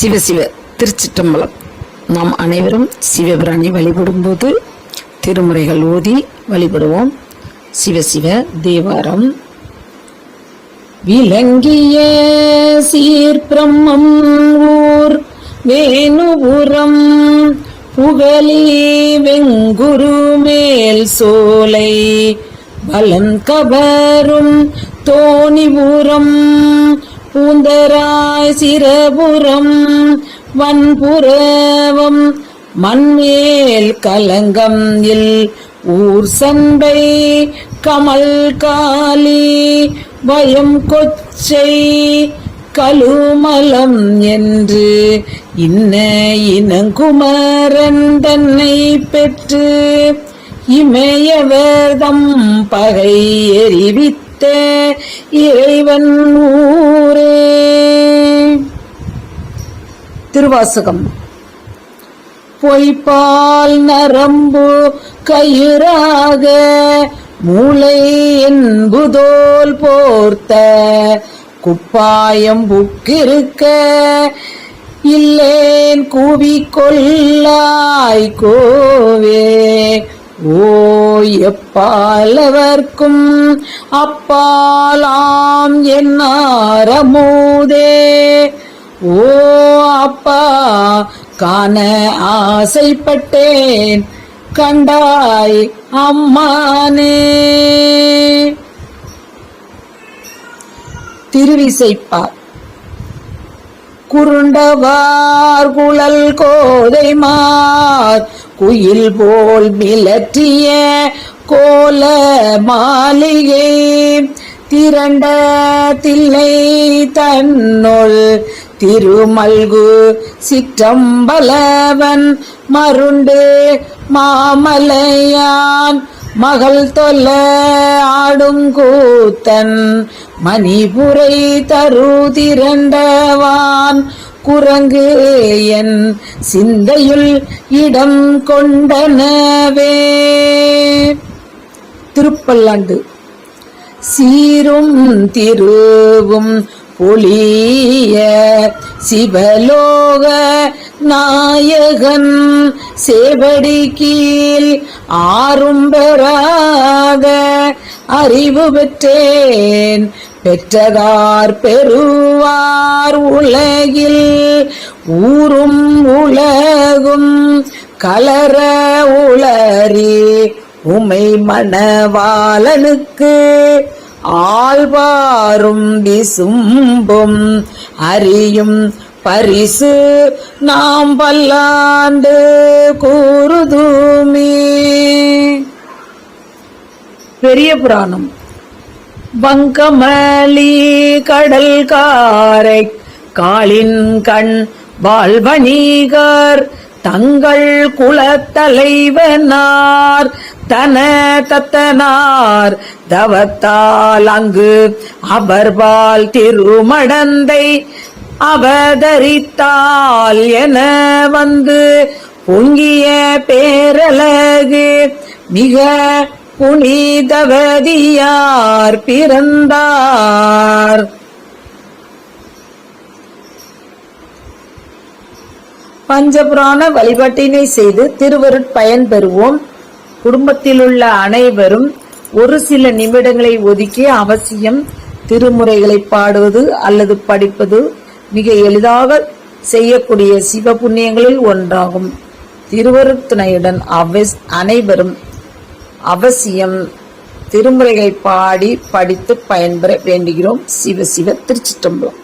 சிவசிவ திருச்சிற்றம்பலம். நாம் அனைவரும் சிவபிரானை வழிபடும்போது திருமுறைகள் ஓதி வழிபடுவோம். சிவசிவ தேவாரம். விளங்கிய சீர்பிரம்மம் ஊர் வேணுபுரம் புகழி வெங்குரு மேல் சோலை பலன் கபரும் தோணிபுரம் பூந்தராய் சிரபுரம் வன்புறவம் மண்மேல் கலங்கம் இல் ஊர் சண்டை கமல் காலி பயம் கொச்சை கழுமலம் என்று இன்ன இனங்குமரன் தன்னை பெற்று இமயவர்தம் பகை எரிவித்த இறைவன் ஊரே. திருவாசகம். பொய்ப்பால் நரம்பு கயிறாக மூளை என்புதோல் போர்த்த குப்பாயம் புக்கிருக்க இல்லேன் கூவிக்கொள்ளாய் கோவே. ஓ எப்பாலவர்க்கும் அப்பாலாம் என்னாரமூதே ஓ அப்பா காண ஆசைப்பட்டேன் கண்டாய் அம்மானே. திருவிசைப்பார். குருண்டவார் குழல் கோதைமார் குயில் போல் மிலற்றிய கோல மாளிகை. திரண்ட தில்லை தன்னுள் திருமல்கு சிற்றம்பலவன் மருண்டு மாமலையான் மகள் தொல்ல ஆடும் கூத்தன் மணிபுரை தரு திரண்டவான் குரங்கு என் சிந்தையுள் இடம் கொண்டனவே. திருப்பல்லாண்டு. சீரும் திருவும் பொலிய சிவலோக நாயகன் சேவடி கீழ் ஆறும் அறிவு பெற்றேன். பெற்றதார் பெறுவார் உலகில். ஊரும் உலகும் கலர உளறி உமை மணவாளனுக்கு ஆழ்வாரும் விசும்பும் அறியும் பரிசு நாம் பல்லாண்டு கூ பெரிய புராணம். வங்கமலி கடல் காரை காளின் கண் வாழ்வணிகர் தங்கள் குலத்தலைவனார் தன தத்தனார் தவத்தால் அங்கு அபர்பால் திருமடந்தை அவதரித்தால் என வந்து பொங்கிய பேரழகு மிக புனிதவதியார் பிறந்தார். பஞ்சபுராண வழிபாட்டினை செய்து திருவருட் பயன் பெறுவோம் குடும்பத்திலுள்ள அனைவரும் ஒரு சில நிமிடங்களை ஒதுக்கி அவசியம் திருமுறைகளை பாடுவது அல்லது படிப்பது மிக எளிதாக செய்யக்கூடிய சிவ புண்ணியங்களில் ஒன்றாகும். திருவருத்துணையுடன் அவஸ் அனைவரும் அவசியம் திருமுறைகளை பாடி படித்து பயன்பெற வேண்டுகிறோம். சிவ சிவ திருச்சிற்றம்பலம்.